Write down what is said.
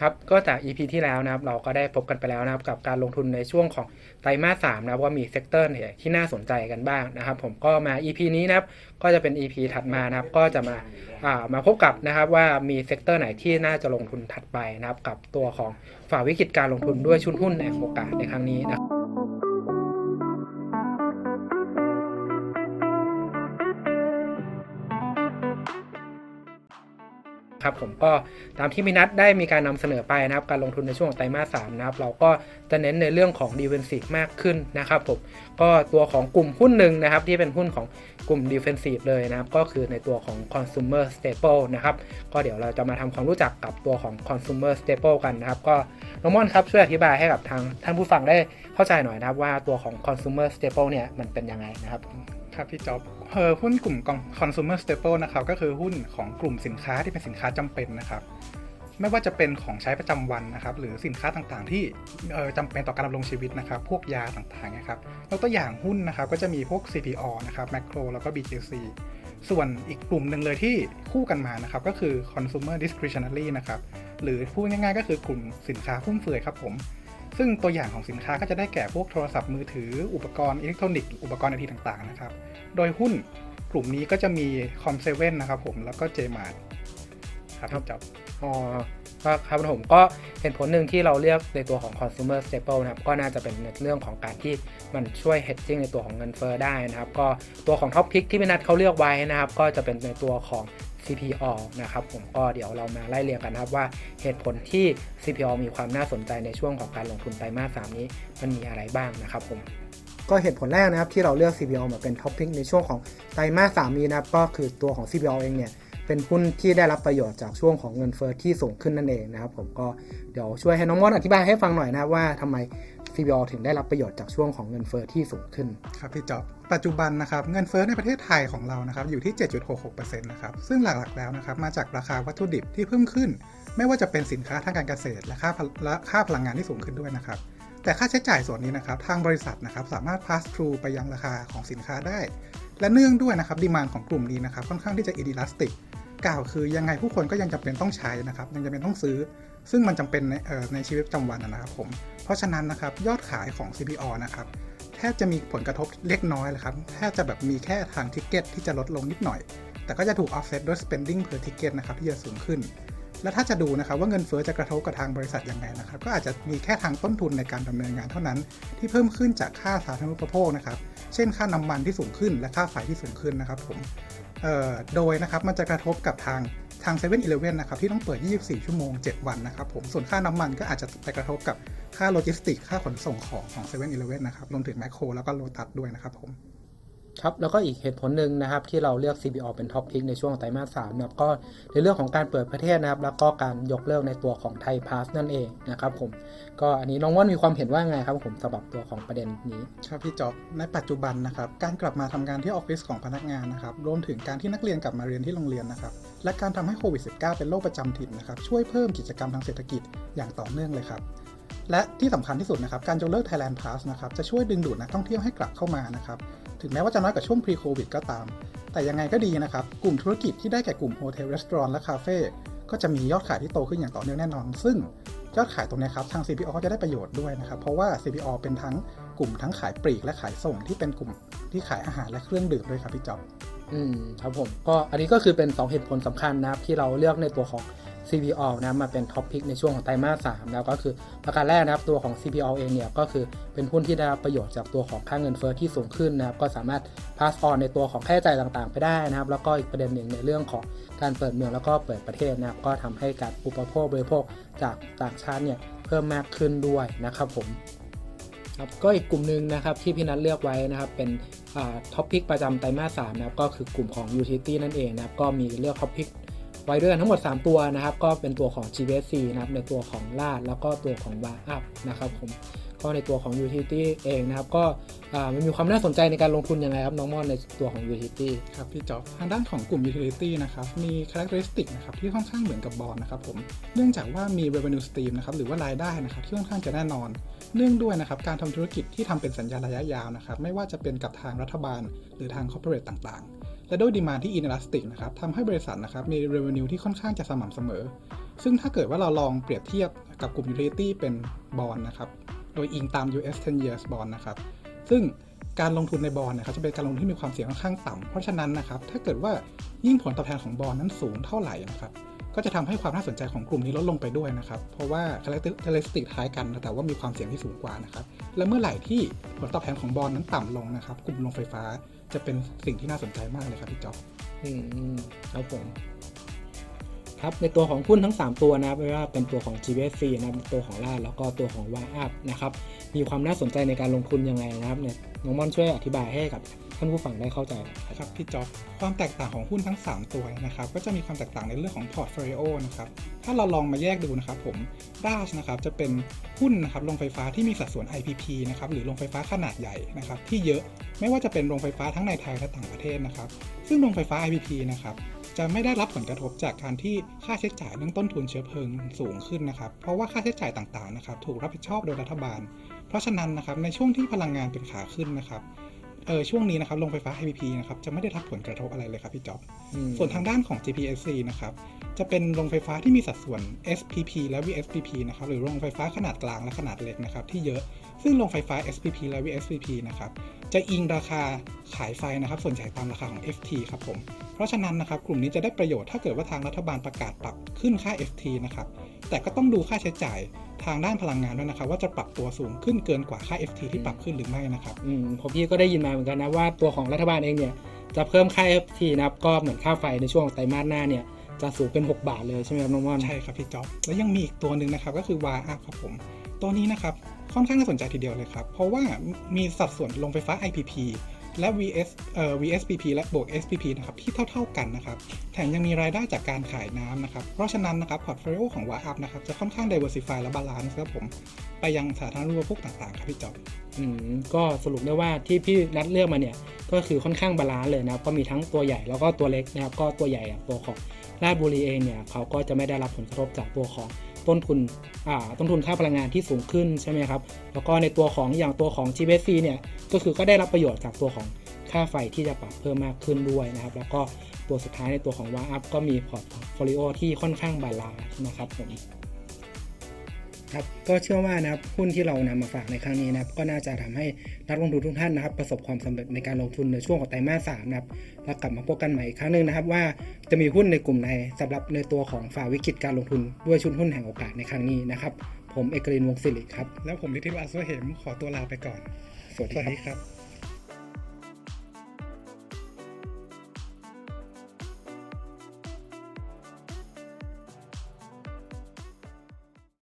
ครับก็จาก EP ที่แล้วนะครับเราก็ได้พบกันไปแล้วนะครับกับการลงทุนในช่วงของไตรมาสสามนะครับว่ามีเซกเตอร์ไหนที่น่าสนใจกันบ้างนะครับ ผมก็มา EP นี้นะครับก็จะเป็น EP ถัดมานะครับก็จะมาอ่ามาพบกับนะครับว่ามีเซกเตอร์ไหนที่น่าจะลงทุนถัดไปนะครับกับตัวของฝ่าวิกฤตการลงทุนด้วยชุนหุ้นแห่งโอกาสในครั้งนี้นะครับ ครับผมก็ตามที่มินัทได้มีการนำเสนอไปนะครับการลงทุนในช่วงไตรมาสสามนะครับเราก็จะเน้นในเรื่องของ defensive มากขึ้นนะครับผมก็ตัวของกลุ่มหุ้นหนึ่งนะครับที่เป็นหุ้นของกลุ่ม defensive เลยนะครับก็คือในตัวของ consumer staple นะครับก็เดี๋ยวเราจะมาทำความรู้จักกับตัวของ consumer staple กันนะครับก็น้องม่อนครับช่วยอธิบายให้กับทางท่านผู้ฟังได้เข้าใจหน่อยนะครับว่าตัวของ consumer staple เนี่ยมันเป็นยังไงนะครับ ครับพี่จ๊อบเออหุ้นกลุ่มกอง consumer staple นะครับก็คือหุ้นของกลุ่มสินค้าที่เป็นสินค้าจำเป็นนะครับ ไม่ว่าจะเป็นของใช้ประจำวันนะครับ หรือสินค้าต่างๆ ที่เออจำเป็นต่อการดำรงชีวิตนะครับ พวกยาต่างๆนะครับแล้วตัวอย่างหุ้นนะครับก็จะมีพวก CPO นะครับ Macro แล้วก็ BKC ส่วนอีกกลุ่มหนึ่งเลยที่คู่กันมานะครับ ก็คือ consumer discretionary นะครับ หรือพูดง่ายๆ ก็คือกลุ่มสินค้าฟุ่มเฟือยครับผม ซึ่งตัวอย่างของสินค้าก็จะได้แก่พวกโทรศัพท์มือถือ อุปกรณ์อิเล็กทรอนิกส์อุปกรณ์ไอทีต่างๆนะครับ โดยหุ้นกลุ่มนี้ก็จะมีคอมเซเว่นนะครับผมแล้วก็เจมาร์ครับพี่จ๊อบอ๋อครับผมก็เหตุผลหนึ่งที่เราเรียกในตัวของ consumer staple นะครับ ก็น่าจะเป็นในเรื่องของการที่มันช่วย hedging ในตัวของเงินเฟ้อได้นะครับ ก็ตัวของ top pick ที่พี่นัทเขาเลือกไว้นะครับ ก็จะเป็นในตัวของ CPO นะครับผมก็เดี๋ยวเรามาไล่เรียงกันนะครับว่าเหตุผลที่ CPO มีความน่าสนใจในช่วงของการลงทุนไตรมาสสามนี้มันมีอะไรบ้างนะครับผมก็เหตุผลแรกนะครับที่เราเลือก CPO มาเป็นท็อปพิกในช่วงของไตรมาสสามนี้นะครับก็คือตัวของ CPO เองเนี่ยเป็นหุ้นที่ได้รับประโยชน์จากช่วงของเงินเฟ้อที่สูงขึ้นนั่นเองนะครับผมก็เดี๋ยวช่วยให้น้องมอนอธิบายให้ฟังหน่อยนะครับว่าทำไม CPO ถึงได้รับประโยชน์จากช่วงของเงินเฟ้อที่สูงขึ้น ครับพี่จ๊อบปัจจุบันนะครับเงินเฟ้อในประเทศไทยของเรานะครับอยู่ที่ 7.66%นะครับซึ่งหลักๆแล้วนะครับมาจากราคาวัตถุดิบที่เพิ่มขึ้น ไม่ว่าจะเป็นสินค้าทางการเกษตร และค่าและค่าพลังงานที่สูงขึ้นด้วยนะครับแต่ค่าใช้จ่ายส่วนนี้นะครับทางบริษัทนะครับสามารถ pass through ไปยังราคาของสินค้าได้ และเนื่องด้วยนะครับดีมานของกลุ่มนี้นะครับค่อนข้างที่จะ inelastic ก ล่าวคือยังไงผู้คนก็ยังจำเป็นต้องใช้นะครับ ยังจำเป็นต้องซื้อ ซึ่งมันจำเป็นในในชีวิตประจำวันนะครับผม เพราะฉะนั้นนะครับยอดขายของ CPO นะครับแทบจะมีผลกระทบเล็กน้อยเลยครับแทบจะแบบมีแค่ทางทิกเก็ตที่จะลดลงนิดหน่อย แต่ก็จะถูก offset ด้วย spending per ticket นะครับที่จะสูงขึ้น และถ้าจะดูนะครับว่าเงินเฟ้อจะกระทบกับทางบริษัทยังไงนะครับ ก็อาจจะมีแค่ทางต้นทุนในการดำเนินงานเท่านั้น ที่เพิ่มขึ้นจากค่าสาธารณูปโภคนะครับ เช่นค่าน้ำมันที่สูงขึ้นและค่าไฟที่สูงขึ้นนะครับผมโดยนะครับมันจะกระทบกับทางทาง7 e เ e ่ e อนะครับที่ต้องเปิด 24 ชั่วโมง 7 วันนะครับผมส่วนค่าน้ำมันก็อาจจะไปกระทบกับค่าโลจิสติก ค่าขนส่งของของ7 e เ e ่ e นะครับรวมถึงแมคโครแล้วก็โลตัสด้วยนะครับผม ครับแล้วก็อีกเหตุผลหนึ่งนะครับที่เราเลือก CPO เป็นท็อปพิกในช่วงไตรมาสสามนะครับก็ในเรื่องของการเปิดประเทศนะครับ แล้วก็การยกเลิกในตัวของไทยพาสนั่นเองนะครับผมก็อันนี้น้องว่านมีความเห็นว่าไงครับผมสำหรับตัวของประเด็นนี้ ครับพี่จ๊อบในปัจจุบันนะครับการกลับมาทำงานที่ออฟฟิศของพนักงานนะครับรวมถึงการที่นักเรียนกลับมาเรียนที่โรงเรียนนะครับและการทำให้โควิด -19 เป็นโรคประจำถิ่นนะครับช่วยเพิ่มกิจกรรมทางเศรษฐกิจอย่างต่อเนื่องเลยครับ และที่สำคัญที่สุดนะครับการยกเลิก Thailand Pass นะครับจะช่วยดึงดูดนักท่องเที่ยวให้กลับเข้ามานะครับถึงแม้ว่าจะน้อยกว่าช่วง pre covid ก็ตาม แต่ยังไงก็ดีนะครับ กลุ่มธุรกิจที่ได้แก่กลุ่มโฮเทลรีสอร์ทและคาเฟ่ก็จะมียอดขายที่โตขึ้นอย่างต่อเนื่องแน่นอน ซึ่งยอดขายตรงนี้ครับทาง CPO ก็จะได้ประโยชน์ด้วยนะครับ เพราะว่า CPO เป็นทั้งกลุ่มทั้งขายปลีกและขายส่งที่เป็นกลุ่มที่ขายอาหารและเครื่องดื่มด้วยครับพี่จ๊อบอืมครับผมก็อันนี้ก็คือเป็น 2 เหตุผลสำคัญนะครับที่เราเลือกในตัวของ CPO นะมาเป็นท็อปพิกในช่วงของไตรมาสสามแล้วก็คือประการแรกนะครับตัวของ CPO เองเนี่ยก็คือเป็นหุ้นที่ได้รับประโยชน์จากตัวของค่าเงินเฟ้อที่สูงขึ้นนะครับก็สามารถ pass on ในตัวของค่าใช้จ่ายต่างๆ ไปได้นะครับ แล้วก็อีกประเด็นหนึ่งในเรื่องของการเปิดเมืองแล้วก็เปิดประเทศนะครับก็ทำให้การอุปโภคบริโภคจากต่างชาติเนี่ยเพิ่มมากขึ้นด้วยนะครับผมครับก็อีกกลุ่มหนึ่งนะครับที่พี่นัทเลือกไว้นะครับเป็นท็อปพิกประจำไตรมาสสามนะครับก็คือกลุ่มของ utility นั่นเองนะครับก็มีเลือกท็อปพิก ไว้ด้วยกันทั้งหมด 3 ตัวนะครับ ก็เป็นตัวของ GBC นะครับ ในตัวของลาดแล้วก็ตัวของ w a r Up นะครับผมก็ในตัวของ utility เองนะครับ ก็มันมีความน่าสนใจในการลงทุนยังไงครับ น้องมอนในตัวของ utility ครับพี่จ๊อบทางด้านของกลุ่ม utility นะครับ มี characteristic นะครับที่ค่อนข้างเหมือนกับบอลนะครับผมเนื่องจากว่ามี revenue stream นะครับหรือว่ารายได้นะครับที่ค่อนข้างจะแน่นอนเนื่องด้วยนะครับการทำธุรกิจที่ทำเป็นสัญญาระยะยาวนะครับไม่ว่าจะเป็นกับทางรัฐบาล หรือทาง corporate ต่างๆ และด้วยดีมาที่อินเอลัสติกนะครับทำให้บริษัทนะครับมี revenue ที่ค่อนข้างจะสม่ำเสมอ ซึ่งถ้าเกิดว่าเราลองเปรียบเทียบกับกลุ่ม utility เป็นบอลนะครับ โดยอิงตาม US 10 years bond นะครับ ซึ่งการลงทุนในบอลนะครับจะเป็นการลงทุนที่มีความเสี่ยงค่อนข้างต่ำเพราะฉะนั้นนะครับถ้าเกิดว่ายิ่งผลตอบแทนของบอลนั้นสูงเท่าไหร่นะครับ ก็จะทำให้ความน่าสนใจของกลุ่มนี้ลดลงไปด้วยนะครับ เพราะว่า characteristic คล้ายกัน แต่ว่ามีความเสี่ยงที่สูงกว่านะครับ และเมื่อไหร่ที่ผลตอบแทนของบอลนั้นต่ำลงนะครับ กลุ่มโรงไฟฟ้าจะเป็นสิ่งที่น่าสนใจมากเลยครับพี่จ๊อบอืมครับผมครับในตัวของหุ้นทั้ง 3 ตัวนะครับไม่ว่าเป็นตัวของ GBC นะครับตัวของล่าแล้วก็ตัวของวาอัพนะครับมีความน่าสนใจในการลงทุนยังไงนะครับเนี่ยน้องม่อนช่วยอธิบายให้กับ ท่านผู้ฟังได้เข้าใจน่อยครับพี่จ๊อบความแตกต่างของหุ้นทั้ง 3 ตัวนะครับก็จะมีความแตกต่างในเรื่องของพอร์ตโฟลิโอนะครับถ้าเราลองมาแยกดูนะครับผมด้าชนะครับจะเป็นหุ้นนะครับโรงไฟฟ้าที่มีสัดส่วน IPP นะครับหรือโรงไฟฟ้าขนาดใหญ่นะครับที่เยอะไม่ว่าจะเป็นโรงไฟฟ้าทั้งในไทยและต่างประเทศนะครับซึ่งโรงไฟฟ้า IPP นะครับจะไม่ได้รับผลกระทบจากการที่ค่าใช้จ่ายเรื่องต้นทุนเชื้อเพลิงสูงขึ้นนะครับ เพราะว่าค่าใช้จ่ายต่างๆนะครับถูกรับผิดชอบโดยรัฐบาล เพราะฉะนั้นนะครับในช่วงที่พลังงานเป็นขาขึ้นนะครับ เออช่วงนี้นะครับโรงไฟฟ้า IPP นะครับจะไม่ได้รับผลกระทบอะไรเลยครับพี่จ๊อบอืมส่วนทางด้านของ GPSC นะครับจะเป็นโรงไฟฟ้าที่มีสัดส่วน SPP และ VSPP นะครับหรือโรงไฟฟ้าขนาดกลางและขนาดเล็กนะครับที่เยอะซึ่งโรงไฟฟ้า SPP และ VSPP นะครับจะอิงราคาขายไฟนะครับส่วนใหญ่ตามราคาของ FT ครับผมเพราะฉะนั้นนะครับกลุ่มนี้จะได้ประโยชน์ถ้าเกิดว่าทางรัฐบาลประกาศปรับขึ้นค่า FT นะครับ แต่ก็ต้องดูค่าใช้จ่ายทางด้านพลังงานด้วยนะครับ ว่าจะปรับตัวสูงขึ้นเกินกว่าค่า FT ที่ปรับขึ้นหรือไม่นะครับอืมผมพี่ก็ได้ยินมาเหมือนกันนะว่าตัวของรัฐบาลเองเนี่ยจะเพิ่มค่า FT นะครับก็เหมือนค่าไฟในช่วงไตรมาสหน้าเนี่ยจะสูงเป็น 6 บาทเลยใช่ไหมครับน้องม่อนใช่ครับพี่จ๊อบแล้วยังมีอีกตัวหนึ่งนะครับก็คือ w a up ครับผมตัวนี้นะครับค่อนข้างน่าสนใจทีเดียวเลยครับ เพราะว่ามีสัดส่วนโรงไฟฟ้า IPP และ VS เอ่อ VSPP และบวก SPP นะครับที่เท่า ๆกันนะครับแถมยังมีรายได้จากการขายน้ำนะครับเพราะฉะนั้นนะครับพอร์ตโฟลิโอของ w a up นะครับจะค่อนข้าง diversify และ balance ครับผมไปยังสาธารณูปโภคต่างๆครับพี่จอบอืมก็สรุปได้ว่าที่พี่นัดเลือกมาเนี่ยก็คือค่อนข้างบาลานซ์เลยนะครับก็มีทั้งตัวใหญ่แล้วก็ตัวเล็กนะครับก็ตัวใหญ่ตัวของราชบุรีเองเนี่ยเขาก็จะไม่ได้รับผลกระทบจากตัวของ ต้นทุนต้นทุนค่าพลังงานที่สูงขึ้นใช่ไหมครับ แล้วก็ในตัวของอย่างตัวของ GBC เนี่ยก็คือก็ได้รับประโยชน์จากตัวของค่าไฟที่จะปรับเพิ่มมากขึ้นด้วยนะครับ แล้วก็ตัวสุดท้ายในตัวของวาอัพก็มีพอร์ตโฟลิโอที่ค่อนข้างบาลานซ์นะครับผม ครับก็เชื่อว่านะครับหุ้นที่เรานำมาฝากในครั้งนี้นะครับก็น่าจะทำให้นักลงทุนทุกท่านนะครับ ประสบความสำเร็จในการลงทุนในช่วงของไตรมาสสามนะครับแล้วกลับมาพบกันใหม่อีกครั้งหนึ่งนะครับ ว่าจะมีหุ้นในกลุ่มไหนสำหรับในตัวของฝ่าวิกฤตการลงทุนด้วยชุดหุ้นแห่งโอกาสในครั้งนี้นะครับผมเอกรินทร์วงศ์ศิริครับแล้วผมนิติวัฒน์สวเหมขอตัวลาไปก่อน สวัสสดีวัสครับดีครับ